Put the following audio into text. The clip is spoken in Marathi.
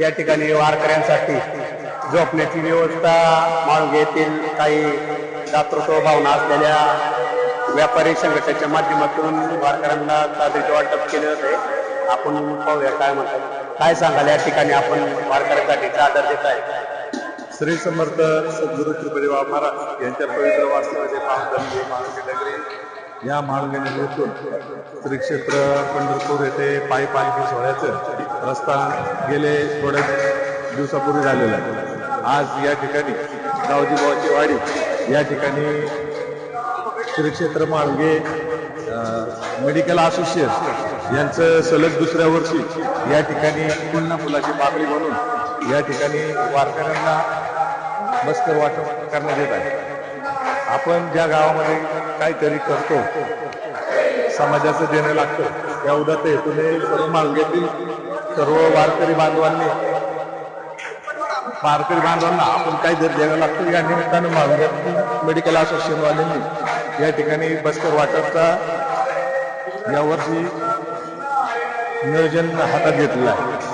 या ठिकाणी वारकऱ्यांसाठी झोपण्याची व्यवस्था माळुंगे येथील काही दातृत्व भावना असलेल्या व्यापारी संघटनेच्या माध्यमातून वारकऱ्यांना चादरीचे वाटप केले होते. आपण पाहूया काय म्हणतात. काय सांगाल या ठिकाणी आपण वारकऱ्यांसाठी चादर देत आहे? श्री समर्थ सद्गुरु कृपदेवा महाराज यांच्या पवित्र वास्तवाचे पावधन माळुंगे नगरी. या माळुंगे नगरीतून श्री क्षेत्र पंढरपूर येथे पायी पालखी सोहळ्याचं रस्ता गेले थोड्या दिवसापूर्वी झालेलं आहे. आज या ठिकाणी गावजीबावाची वाडी या ठिकाणी श्री क्षेत्र मेडिकल असोसिएशन यांचं सलग दुसऱ्या वर्षी या ठिकाणी पुन्हा फुलाची पाकळी बनून या ठिकाणी वारकऱ्यांना बस्कर वाटप करण्यात येत आहे. आपण ज्या गावामध्ये काहीतरी करतो समाजाचं देणं लागतं या उदात हेतूने सर्व मालगेतील सर्व वारकरी बांधवांनी वारकरी बांधवांना आपण काहीतरी द्यावं लागतो या निमित्तानं मालगेतील मेडिकल असोसिएशनवाल्यांनी या ठिकाणी बस्कर वाटपचा यावर्षी नियोजन हातात घेतलेलं आहे.